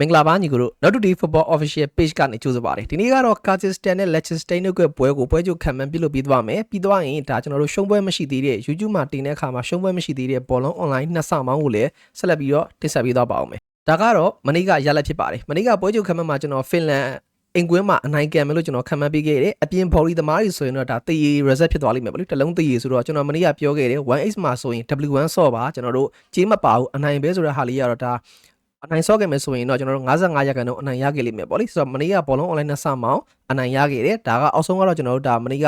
မင်္ဂလာပါညီကိုတို့ Not Today Football Official Page ကနေကြိုဆိုပါရစေဒီနေ့ကတော့ Kazakhstan နဲ့ Liechtenstein တို့ရဲ့ပွဲကိုပွဲချုပ်ခံမှန်းပြုလုပ်ပြီးသွားမယ်ပြီးသွားရင်ဒါကျွန်တော်တို့ရှုံးပွဲမရှိသေးတဲ့ YouTube မှာတင်တဲ့အခါမှာရှုံးပွဲမရှိသေးတဲ့ဘောလုံး online နှစ်ဆမောင်းကိုလည်းဆက်လက်ပြီးတော့တင်ဆက်ပေးသွားပါအောင်မယ်ဒါကတော့မနေ့ကရလက်ဖြစ်ပါတယ်မနေ့ကပွဲချုပ်ခံမှန်းမှာကျွန်တော် Finland အင်ကွင်းမှာအနိုင်ကန်မယ်လို့ကျွန်တော်ခံမှန်းပေးခဲ့တယ်အပြင်ဘော်လီသမားတွေဆိုရင်တော့ဒါတည်ရ reset ဖြစ်သွားလိမ့်မယ်ပေါ့လေတစ်လုံးတည်ရဆိုတော့ကျွန်တော်မနေ့ကပြောခဲ့တယ် 1x မှာဆိုရင် W1 ဆော့ပါကျွန်တော်တို့ကြေးမပါဘူးအနိုင်ပဲဆိုတဲ့ဟာလေးကတော့ဒါ အနိုင်ဆော့ခဲ့မယ်ဆိုရင်တော့ကျွန်တော်တို့55ရာခိုင်နှုန်းအနိုင်ရခဲ့လိမ့်မယ်ပေါ့လေဆိုတော့မနေ့ကဘောလုံး online နဲ့စမောင်းအနိုင်ရခဲ့တယ်ဒါကအောက်ဆုံးကတော့ကျွန်တော်တို့ဒါမနေ့က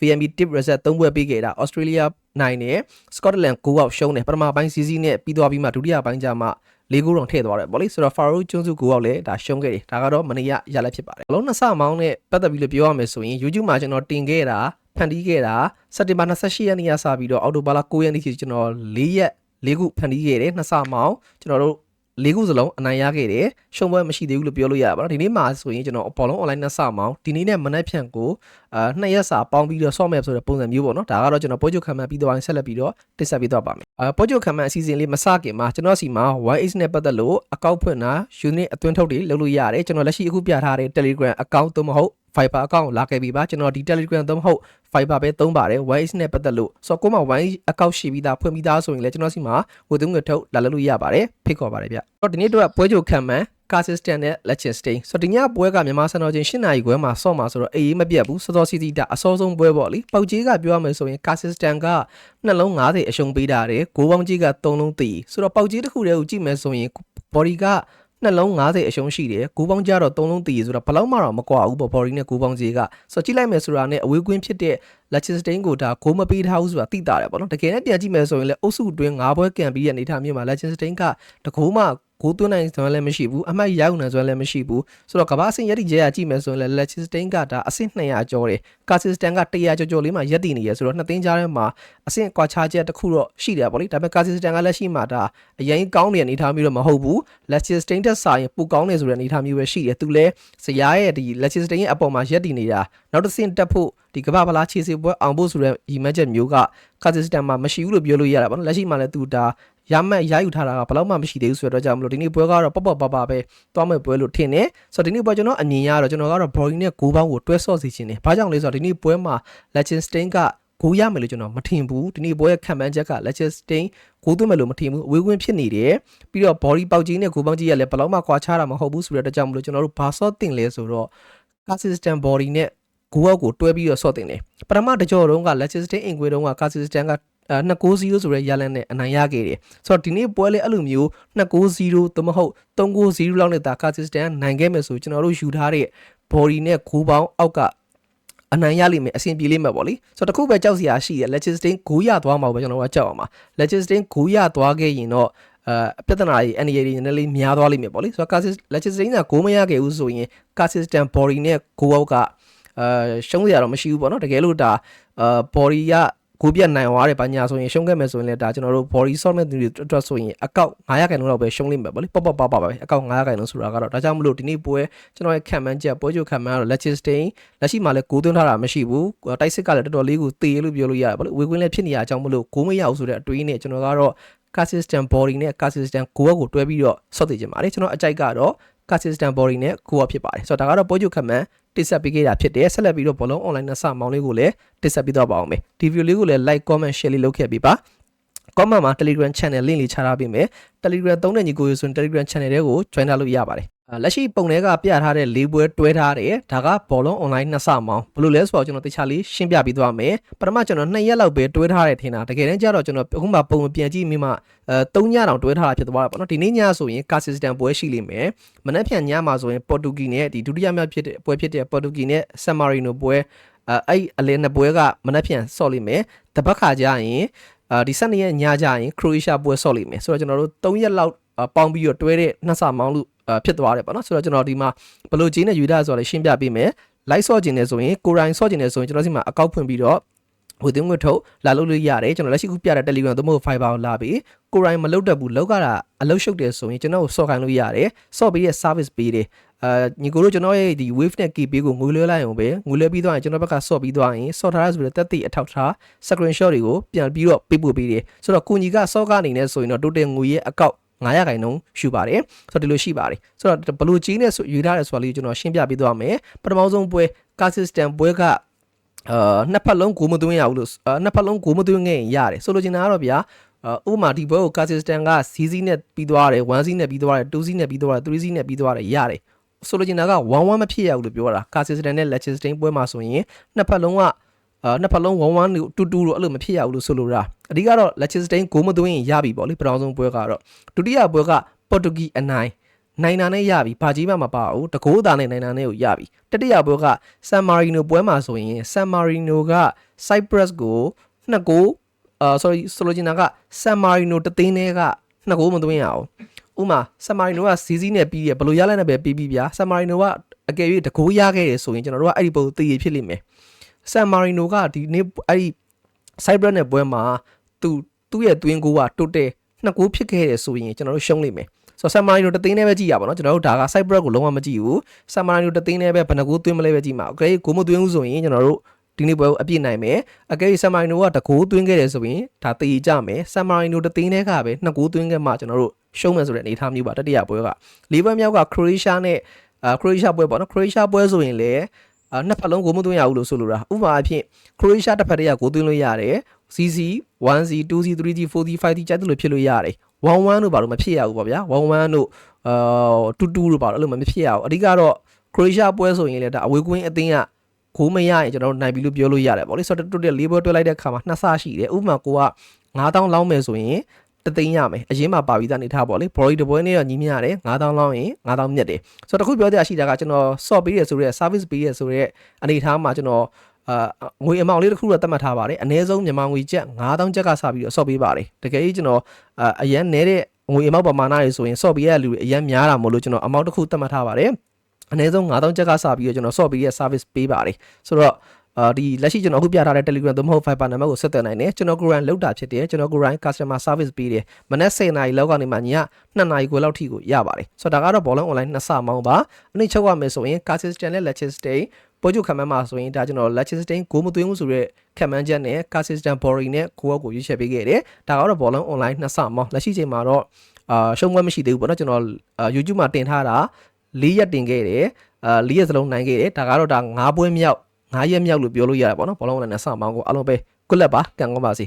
VMB tip reset 3ပွဲပေးခဲ့တာ Australia နိုင်တယ် Scotland 9အောက်ရှုံးတယ်ပထမပိုင်းစီစီနဲ့ပြီးသွားပြီးမှဒုတိယပိုင်းကျမှလေးကိုတော့ထည့်သွားတယ်ဗောလေဆိုတော့ Faro ကျွန်းစု9အောက်လည်းဒါရှုံးခဲ့တယ်ဒါကတော့မနေ့ကရလက်ဖြစ်ပါတယ်အလုံးနှစ်ဆမောင်းနဲ့ပတ်သက်ပြီးလို့ပြောရမယ်ဆိုရင် YouTube မှာကျွန်တော်တင်ခဲ့တာဖန်တီးခဲ့တာစက်တင်ဘာ28ရက်နေ့ကစပြီးတော့အောက်တိုဘာလ9ရက်နေ့ထိကျွန်တော်၄ရက်၄ခုဖန်တီးခဲ့တယ်နှစ်ဆမောင်းကျွန်တော်တို့ လေးခုစလုံးအနိုင်ရခဲ့တယ်ရှုံးပွဲမရှိသေးဘူးလို့ပြောလို့ရပါတော့ဒီနေ့မှာဆိုရင်ကျွန်တော်အပေါ်လုံး online နဲ့စမောင်းဒီနေ့နဲ့မနက်ဖြန်ကိုအာနှစ်ရက်စာပေါင်းပြီးတော့ဆော့မယ်ဆိုတဲ့ပုံစံမျိုးပေါ့နော်ဒါကတော့ကျွန်တော်ပို့ချုပ်ခံမှန်းပြီးတော့ဆက်လက်ပြီးတော့တိဆက်ပေးတော့ပါမယ်အာပို့ချုပ်ခံမှန်းအစီအစဉ်လေးမစခင်မှာကျွန်တော်စီမှာ 1x နဲ့ပတ်သက်လို့အကောက်ဖွင့်တာ unit အတွင်းထုတ်တွေလုပ်လို့ရတယ်ကျွန်တော်လက်ရှိအခုပြထားတဲ့ Telegram account သို့မဟုတ် Viber account ကိုလာခဲ့ပြီပါကျွန်တော်ဒီ Telegram သို့မဟုတ် Viber ပဲသုံးပါတယ် 1x နဲ့ပတ်သက်လို့ဆိုတော့ကိုမ 1x account ရှိပြီးသားဖွင့်ပြီးသားဆိုရင်လည်းကျွန်တော်စီမှာဝေသုံးငွေထုတ်လာလုပ်လို့ရပါတယ်ဖိတ်ခေါ်ပါတယ်ဗျတော့ဒီနေ့တော့ပွဲချုပ်ခံမှန်း Kazakhstan နဲ့ Liechtenstein ဆိုတော့ဒီညပွဲကမြန်မာစံတော်ချိန်8နာရီခွဲမှာဆော့မှာဆိုတော့အေးအေးမပြတ်ဘူးစောစောစီစီဒါအစောဆုံးပွဲပေါ့လေပေါက်ကြီးကပြောရမယ်ဆိုရင် Kazakhstan ကနှလုံး90အရှုံးပေးတာတယ်ဂိုးပေါင်းကြီးက3လုံးတည်ဆိုတော့ပေါက်ကြီးတစ်ခုတည်းကိုကြည့်မယ်ဆိုရင် body က နှလုံး90အရှုံးရှိတယ်ဂိုးပေါင်းကြတော့3လုံးတည်ဆိုတော့ဘယ်လောက်မှတော့မကွာဘူးပေါ့ body နဲ့ဂိုးပေါင်းကြီးကဆိုတော့ကြည့်လိုက်မယ်ဆိုတာနဲ့အဝေးကွင်းဖြစ်တဲ့ Liechtenstein ကိုဒါဂိုးမပေးထားဘူးဆိုတာသိတာတယ်ပေါ့နော်တကယ်နဲ့ပြန်ကြည့်မယ်ဆိုရင်လည်းအုပ်စုအတွင်း၅ပွဲကန်ပြီးတဲ့အနေအထားမျိုးမှာ Liechtenstein ကတကူမှ ကိုသွင်းနိုင်စွမ်းလည်းမရှိဘူးအမှတ်ရောက်နိုင်စွမ်းလည်းမရှိဘူးဆိုတော့ကမ္ဘာအဆင့်ရက်တိကျရကြည့်မယ်ဆိုရင်လည်း Liechtenstein ကဒါအဆင့်200ကျော်တယ်ကာစစ်စတန်က100ကျော်ကျော်လေးမှာရက်တည်နေရဆိုတော့နှစ်သိန်းကြားထဲမှာအဆင့်ကွာခြားချက်တစ်ခုတော့ရှိတယ်ပေါ့လေဒါပေမဲ့ကာစစ်စတန်ကလက်ရှိမှာဒါအရင်ကောင်းတဲ့အနေအထားမျိုးတော့မဟုတ်ဘူး Liechtenstein တက်စာရင်ပိုကောင်းနေဆိုတဲ့အနေအထားမျိုးပဲရှိတယ်သူလည်းဇယားရဲ့ဒီ Liechtenstein ရဲ့အပေါ်မှာရက်တည်နေတာနောက်တစ်ဆင့်တက်ဖို့ဒီကမ္ဘာဖလားခြေစစ်ပွဲအောင်ဖို့ဆိုတဲ့ဒီမက်ချက်မျိုးကကာစစ်စတန်မှာမရှိဘူးလို့ပြောလို့ရတာပေါ့နော်လက်ရှိမှာလည်းသူဒါ ရမှတ်ရယူထားတာကဘယ်တော့မှမရှိသေးဘူးဆိုတော့ကြောင့်မလို့ဒီနေ့ပွဲကတော့ပေါ့ပေါ့ပါပါပဲသွားမဲ့ပွဲလို့ထင်တယ်ဆိုတော့ဒီနေ့ပွဲကျွန်တော်အမြင်ရတော့ကျွန်တော်ကတော့ Brody နဲ့6ပေါင်းကိုတွဲဆော့စီခြင်းတယ်ဘာကြောင့်လဲဆိုတော့ဒီနေ့ပွဲမှာ Liechtenstein ကဂိုးရမယ်လို့ကျွန်တော်မထင်ဘူးဒီနေ့ပွဲရဲ့ခံမှန်းချက်က Liechtenstein ဂိုးသွင်းမယ်လို့မထင်ဘူးအဝေးကွင်းဖြစ်နေတယ်ပြီးတော့ body ပေါက်ကြီးနဲ့ဂိုးပေါက်ကြီးရလည်းဘယ်တော့မှကွာခြားတာမဟုတ်ဘူးဆိုတော့ကြောင့်မလို့ကျွန်တော်တို့ဘာဆော့တင်လဲဆိုတော့ consistent body နဲ့ဂိုးအောက်ကိုတွဲပြီးတော့ဆော့တင်တယ်ပထမတကြောတုန်းက Liechtenstein အင်ကွေတုန်းက consistent က 290ဆိုတဲ့ရလန်နဲ့အနိုင်ရခဲ့တယ်ဆိုတော့ဒီနေ့ပွဲလေးအဲ့လိုမျိုး290သို့မဟုတ်390လောက်နဲ့ဒါ consistent နိုင်ခဲ့မယ်ဆိုကျွန်တော်တို့ယူထားတဲ့ body နဲ့ဂိုးပေါင်းအောက်ကအနိုင်ရလိမ့်မယ်အဆင်ပြေလိမ့်မယ်ပေါ့လေဆိုတော့တခုပဲကြောက်စရာရှိတယ် Liechtenstein ဂိုးရသွားမှာပဲကျွန်တော်ကကြောက်အောင်ပါ Liechtenstein ဂိုးရသွားခဲ့ရင်တော့အဲပြဿနာကြီး NEA တွေနည်းနည်းလေးများသွားလိမ့်မယ်ပေါ့လေဆိုတော့ Cassis Liechtenstein ကဂိုးမရခဲ့ဘူးဆိုရင် Consistent body နဲ့ဂိုးအောက်ကအဲရှုံးစရာတော့မရှိဘူးပေါ့နော်တကယ်လို့ဒါအာ body က ကိုပြတ်နိုင်သွားတယ်ဘာညာဆိုရင်ရှုံးခဲ့မယ်ဆိုရင်လည်းဒါကျွန်တော်တို့ body solve မဲ့သူတွေအတွက်ဆိုရင်အကောက်900ခန့်လောက်ပဲရှုံးလိမ့်မယ်ပေါ့လေပေါ့ပေါ့ပါပါပဲအကောက်900ခန့်လောက်ဆိုတာကတော့ဒါကြောင့်မလို့ဒီနေ့ပွဲကျွန်တော်ရဲ့ခံမှန်းချက်ပွဲချုပ်ခံမှန်းကတော့ Liechtenstein လက်ရှိမှာလည်းဂိုးသွင်းထားတာမရှိဘူးတိုက်စစ်ကလည်းတော်တော်လေးကိုတေးလို့ပြောလို့ရတယ်ပေါ့လေဝေကွင်းလည်းဖြစ်နေရအကြောင်းမလို့ဂိုးမရအောင်ဆိုတဲ့အတွေးနဲ့ကျွန်တော်ကတော့ consistent body နဲ့ consistent goal ကိုတွဲပြီးတော့ဆော့တည်ခြင်းပါတယ်ကျွန်တော်အကြိုက်ကတော့ consistent body နဲ့ goal ဖြစ်ပါတယ်ဆိုတော့ဒါကတော့ပွဲချုပ်ခံမှန်း တိဆက်ပေးခဲ့တာဖြစ်တယ်ဆက်လက်ပြီးတော့ဘောလုံး online နဲ့စမောင်းလေးကိုလည်းတိဆက်ပေးတော့ပါအောင်မယ်ဒီ video လေးကိုလည်း like comment share လေးလုပ်ခဲ့ပေးပါ comment မှာ Telegram channel link လေးချထားပေးမယ် Telegram သုံးတဲ့ညီကိုရဆိုရင် Telegram channel တွေကို join ထားလို့ရပါတယ် လက်ရှိပုံတွေကပြထားတဲ့လေးပွဲတွဲထားတယ်ဒါကဘောလုံး online နှစ်ဆမောင်းဘယ်လိုလဲဆိုတော့ကျွန်တော်တခြားလေးရှင်းပြပေးသွားမယ်ပထမကျွန်တော်2ရက်လောက်ပဲတွဲထားတယ်ထင်တာတကယ်တမ်းကျတော့ကျွန်တော်အခုမှပုံပြန်ကြည့်မိမှအဲ3ညတောင်တွဲထားတာဖြစ်သွားတာပေါ့နော်ဒီနေ့ညဆိုရင်ကာစစ်စတန်ပွဲရှိလိမ့်မယ်မနေ့ဖြန်ညမှာဆိုရင်ပေါ်တူဂီနဲ့ဒီဒုတိယမြောက်ဖြစ်တဲ့ပွဲဖြစ်တဲ့ပေါ်တူဂီနဲ့ဆန်မာရီနိုပွဲအဲအဲ့အလင်းနှစ်ပွဲကမနေ့ဖြန်ဆော့လိမ့်မယ်တပတ်ခါကျရင်အာဒီ12ရက်ညကျရင်ခရိုအေးရှားပွဲဆော့လိမ့်မယ်ဆိုတော့ကျွန်တော်တို့3ရက်လောက်ပေါင်းပြီးတော့တွဲတဲ့နှစ်ဆမောင်းလို့ ဖြစ်သွားတယ်ပေါ့နော်ဆိုတော့ကျွန်တော်ဒီမှာဘလို့ဂျင်းနဲ့ယူထားဆိုတော့လည်းရှင်းပြပေးမယ်လိုက်ဆော့ခြင်းနဲ့ဆိုရင်ကိုရိုင်းဆော့ခြင်းနဲ့ဆိုရင်ကျွန်တော်စီမှာအကောက်ဖွင့်ပြီးတော့ဟိုတင်းငွေထုတ်လာလို့လို့ရတယ်ကျွန်တော်လက်ရှိခုပြတဲ့ Telegram သို့မဟုတ် Fiber ကိုလာပြီးကိုရိုင်းမလုတ်တတ်ဘူးလောက်ကတာအလုတ်ရှုပ်တယ်ဆိုရင်ကျွန်တော်ကိုဆော့ခိုင်းလို့ရတယ်ဆော့ပြီးရဲ့ service ပေးတယ်အာညီကိုတို့ကျွန်တော်ရဲ့ဒီ wave နဲ့ key ပေးကိုငွေလွှဲလိုက်အောင်ပဲငွေလွှဲပြီးသွားရင်ကျွန်တော်ဘက်ကဆော့ပြီးသွားရင်ဆော့ထားရဆိုတဲ့တက်တိအထောက်ထား screenshot တွေကိုပြန်ပြီးတော့ပေးပို့ပေးတယ်ဆိုတော့ကိုညီကဆော့ကအနေနဲ့ဆိုရင်တော့ total ငွေရဲ့အကောက် 900ခိုင်နှုန်းယူပါတယ်ဆိုတော့ဒီလိုရှိပါတယ်ဆိုတော့ဘယ်လိုကြီးနဲ့ဆိုယူထားတယ်ဆိုတာလေးကိုကျွန်တော်ရှင်းပြပေးသွားမယ်ပထမဆုံးပွဲကာစစ်စတန်ပွဲကအာနှစ်ဖက်လုံးဂိုးမသွင်းရဘူးလို့အာနှစ်ဖက်လုံးဂိုးမသွင်းခဲ့ရင်ရတယ်ဆိုလိုချင်တာကတော့ဗျာအာဥပမာဒီဘွဲကိုကာစစ်စတန်ကစီးစီးနဲ့ပြီးသွားတယ်1စီးနဲ့ပြီးသွားတယ်2စီးနဲ့ပြီးသွားတယ်3စီးနဲ့ပြီးသွားတယ်ရတယ်ဆိုလိုချင်တာက1-1မဖြစ်ရဘူးလို့ပြောတာကာစစ်စတန်နဲ့လက်ချစ်စတိန်ပွဲမှာဆိုရင်နှစ်ဖက်လုံးက အာနှစ်ဖက်လုံး1-1တူတူတော့အဲ့လိုမဖြစ်ရဘူးလို့ဆိုလိုတာအဓိကတော့လက်ချစ်စတိန်ဂိုးမသွင်းရင်ရပြီပေါ့လေပထမဆုံးပွဲကတော့ဒုတိယပွဲကပေါ်တူဂီအနိုင်နိုင်တာနဲ့ရပြီဘာကြီးမှမပါဘူးတကိုးသားနဲ့နိုင်တာနဲ့ကိုရပြီတတိယပွဲကဆန်မာရီနိုပွဲမှာဆိုရင်ဆန်မာရီနိုက Cyprus ကိုနှစ်ကိုအာ sorry ဆိုလိုချင်တာကဆန်မာရီနိုတသိန်းနဲ့ကနှစ်ကိုမသွင်းရအောင်ဥမာဆန်မာရီနိုကစီးစီးနဲ့ပြီးရဘယ်လိုရလိုက်နဲ့ပဲပြီးပြီးဗျာဆန်မာရီနိုကအကယ်၍တကိုးရခဲ့တယ်ဆိုရင်ကျွန်တော်တို့ကအဲ့ဒီပုံသိရဖြစ်လိမ့်မယ် ဆန်မာရီနိုကဒီနေ့အဲ့ဒီ Cyprus နဲ့ပွဲမှာသူသူ့ရဲ့တွင်းကိုကတိုတယ်နှစ်ကိုဖြစ်ခဲ့တယ်ဆိုရင်ကျွန်တော်တို့ရှုံးလိမ့်မယ်ဆိုတော့ဆန်မာရီနိုတသိန်းနဲ့ပဲကြည့်ရပါတော့ကျွန်တော်တို့ဒါက Cyprus ကိုလုံးဝမကြည့်ဘူးဆန်မာရီနိုတသိန်းနဲ့ပဲဘယ်နှကိုသွင်းမလဲပဲကြည့်မှာ okay ကိုမသွင်းဘူးဆိုရင်ကျွန်တော်တို့ဒီနေ့ပွဲကိုအပြည့်နိုင်မယ်အကယ်၍ဆန်မာရီနိုကတကိုးသွင်းခဲ့တယ်ဆိုရင်ဒါတည်ကြမယ်ဆန်မာရီနိုတသိန်းနဲ့ကပဲနှစ်ကိုးသွင်းခဲ့မှကျွန်တော်တို့ရှုံးမယ်ဆိုတဲ့အနေအထားမျိုးပါတတိယပွဲကလေးပွဲမြောက်ကခရိုအေးရှားနဲ့အာခရိုအေးရှားပွဲပေါ့နော်ခရိုအေးရှားပွဲဆိုရင်လည်းအာ နှစ်ဖက်လုံးကိုမသွင်းရဘူးလို့ဆိုလိုတာဥပမာအဖြစ်ခရိုအေးရှားတစ်ဖက်တည်းကကိုသွင်းလို့ရတယ် CC 1C 2C 3C 4C 5C ကြိုက်တယ်လို့ဖြစ်လို့ရတယ်11တို့ဘာလို့မဖြစ်ရဘူးပေါ့ဗျာ11တို့အာ22တို့ဘာလို့အဲ့လိုမဖြစ်ရဘူးအဓိကတော့ခရိုအေးရှားပွဲဆိုရင်လည်းဒါအဝေးကွင်းအသင်းကကိုမရရင်ကျွန်တော်တို့နိုင်ပြီလို့ပြောလို့ရတယ်ပေါ့လေဆိုတော့တူတဲ့၄ပွဲတွဲလိုက်တဲ့ခါမှာနှစ်ဆရှိတယ်ဥပမာကိုက9000လောက်မယ်ဆိုရင် တသိန်းရမယ်အရင်မှပါပြီးသားနေထားပေါ့လေဘော်ဒီတပွဲနဲ့တော့ညီးမြရတယ်9000လောက်ရင်9000မြတ်တယ်ဆိုတော့တခုပြောတဲ့အရှိတာကကျွန်တော် short ပေးရဆိုတဲ့ service ပေးရဆိုတဲ့အနေထားမှာကျွန်တော်အာငွေအမောင့်လေးတစ်ခုတော့သတ်မှတ်ထားပါတယ်အနည်းဆုံးမြန်မာငွေကျပ်9000ကျပ်ကစပြီးတော့ short ပေးပါတယ်တကယ်ကြီးကျွန်တော်အာအရန်နဲတဲ့ငွေအမောင့်ပမာဏတွေဆိုရင် short ပေးရတဲ့လူတွေအရန်များတာမဟုတ်လို့ကျွန်တော်အမောင့်တစ်ခုသတ်မှတ်ထားပါတယ်အနည်းဆုံး9000ကျပ်ကစပြီးတော့ကျွန်တော် short ပေးရ service ပေးပါတယ်ဆိုတော့ အာဒီလက်ရှိကျွန်တော်အခုပြထားတဲ့ Telegram သို့မဟုတ် Viber နံပါတ်ကိုဆက်သွယ်နိုင်တယ်ကျွန်တော်ကိုယ်တိုင်လောက်တာဖြစ်တယ်ကျွန်တော်ကိုယ်တိုင် customer service ပေးတယ်မနက်10:00နာရီလောက်ကနေမှည2:00နာရီခွဲလောက်ထိကိုရပါတယ်ဆိုတော့ဒါကတော့ဘောလုံး online နှစ်ဆမောင်းပါအနည်းချုပ်ရမယ်ဆိုရင် Casistan နဲ့ Lechestain ပေါ်ချုပ်ခံမှန်းမှာဆိုရင်ဒါကျွန်တော် Lechestain ဂိုးမသွင်းဘူးဆိုတော့ခံမှန်းချက်နဲ့ Casistan Bori နဲ့ကိုယ့်အကိုရွေးချယ်ပေးခဲ့တယ်ဒါကတော့ဘောလုံး online နှစ်ဆမောင်းလက်ရှိချိန်မှာတော့အာရှုံးပွဲမရှိသေးဘူးပေါ့နော်ကျွန်တော် YouTube မှာတင်ထားတာ၄ရက်တင်ခဲ့တယ်အာ၄ရက်စလုံးနိုင်ခဲ့တယ်ဒါကတော့ဒါ၅ပွဲမြောက် 9ရက်မြောက်လို့ပြောလို့ရတယ်ပေါ့နော်ဘောလုံးနဲ့ဆာမောင်းကိုအားလုံးပဲကွက်လက်ပါကံကောင်းပါစေ